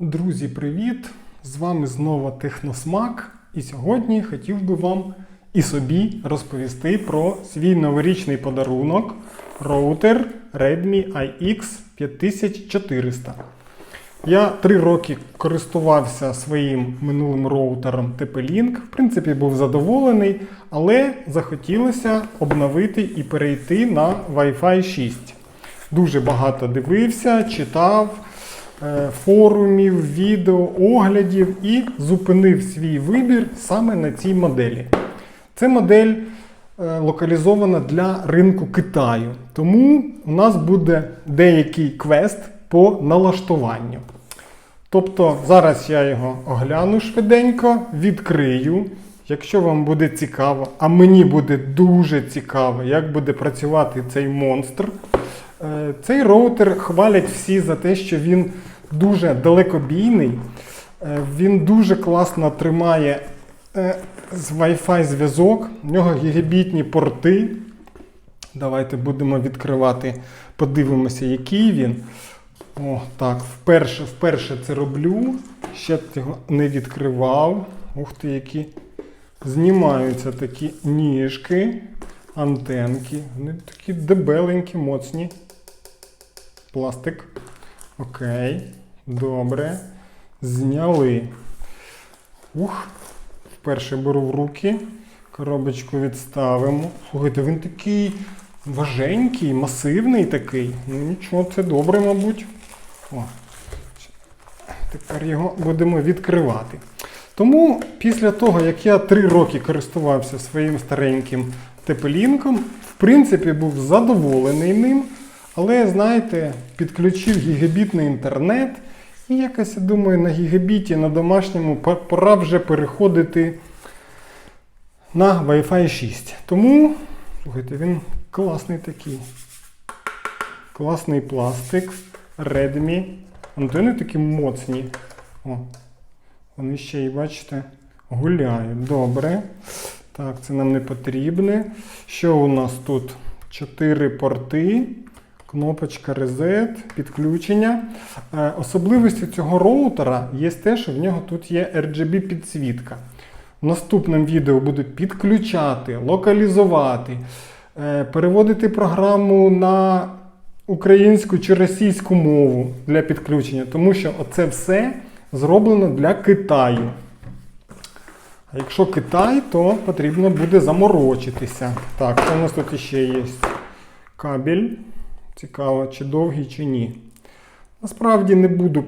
Друзі, привіт! З вами знову Техносмак. І сьогодні хотів би вам і собі розповісти про свій новорічний подарунок роутер Redmi IX 5400. Я три роки користувався своїм минулим роутером TP-Link. В принципі, був задоволений, але захотілося обновити і перейти на Wi-Fi 6. Дуже багато дивився, читав форумів, відео, оглядів і зупинив свій вибір саме на цій моделі. Це модель е, локалізована для ринку Китаю. Тому у нас буде деякий квест по налаштуванню. Тобто зараз я його огляну швиденько, відкрию. Якщо вам буде цікаво, а мені буде дуже цікаво, як буде працювати цей монстр. Е, Цей роутер хвалять всі за те, що він дуже далекобійний, е, він дуже класно тримає е, з Wi-Fi зв'язок, в нього гігабітні порти. Давайте будемо відкривати, подивимося, який він. О, так, вперше, вперше це роблю. Ще його не відкривав. Ух ти, які знімаються такі ніжки, антенки. Вони такі дебеленькі, моцні. Пластик. Окей. Добре. Зняли. Ух. Вперше беру в руки. Коробочку відставимо. Слухайте, він такий важенький, масивний такий. Ну нічого, це добре, мабуть. О. Тепер його будемо відкривати. Тому після того, як я три роки користувався своїм стареньким тепелінком, в принципі, був задоволений ним. Але, знаєте, підключив гігабітний інтернет. І якось, я думаю, на гігабіті на домашньому пора вже переходити на Wi-Fi 6. Тому, слухайте, він класний такий. Класний пластик. Redmi. Антени такі моцні. О, вони ще й, бачите, гуляють. Добре. Так, це нам не потрібне. Що у нас тут? Чотири порти. Кнопочка Reset, підключення. Е, особливістю цього роутера є те, що в нього тут є RGB підсвітка. В наступному відео буду підключати, локалізувати, е, переводити програму на українську чи російську мову для підключення, тому що оце все зроблено для Китаю. А якщо Китай, то потрібно буде заморочитися. Так, що у нас тут ще є? Кабель. Цікаво, чи довгий, чи ні. Насправді не буду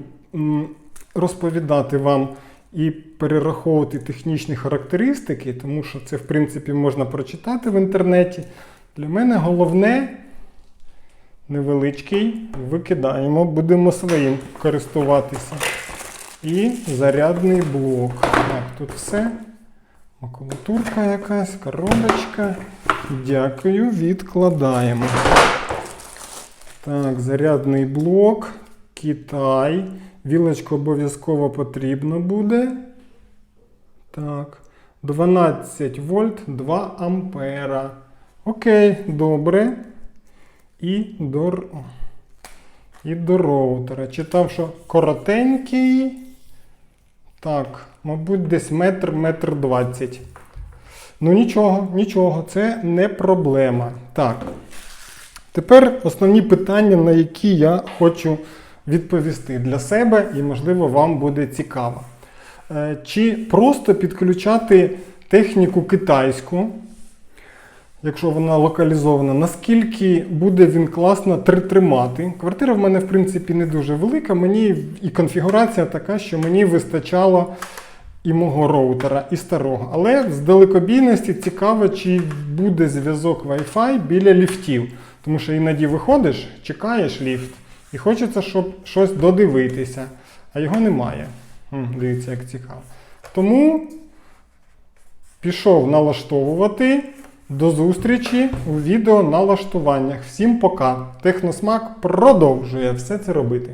розповідати вам і перераховувати технічні характеристики, тому що це, в принципі, можна прочитати в інтернеті. Для мене головне невеличкий, викидаємо, будемо своїм користуватися. І зарядний блок. Так, тут все. Макулатурка якась, коробочка. Дякую, відкладаємо. Так, зарядний блок, Китай. Вілочку обов'язково потрібно буде. Так. 12 вольт, 2 ампера. Окей, добре. І до, і до роутера. Читав, що коротенький. Так, мабуть, десь метр, метр двадцять. Ну нічого, нічого, це не проблема. Так. Тепер основні питання, на які я хочу відповісти для себе, і, можливо, вам буде цікаво. Е, Чи просто підключати техніку китайську, якщо вона локалізована, наскільки буде він класно тримати? Квартира в мене, в принципі, не дуже велика, мені і конфігурація така, що мені вистачало і мого роутера, і старого. Але з далекобійності цікаво, чи буде зв'язок Wi-Fi біля ліфтів. Тому що іноді виходиш, чекаєш ліфт, і хочеться, щоб щось додивитися, а його немає. Дивіться, як цікаво. Тому пішов налаштовувати. До зустрічі у відео налаштуваннях. Всім пока. Техносмак продовжує все це робити.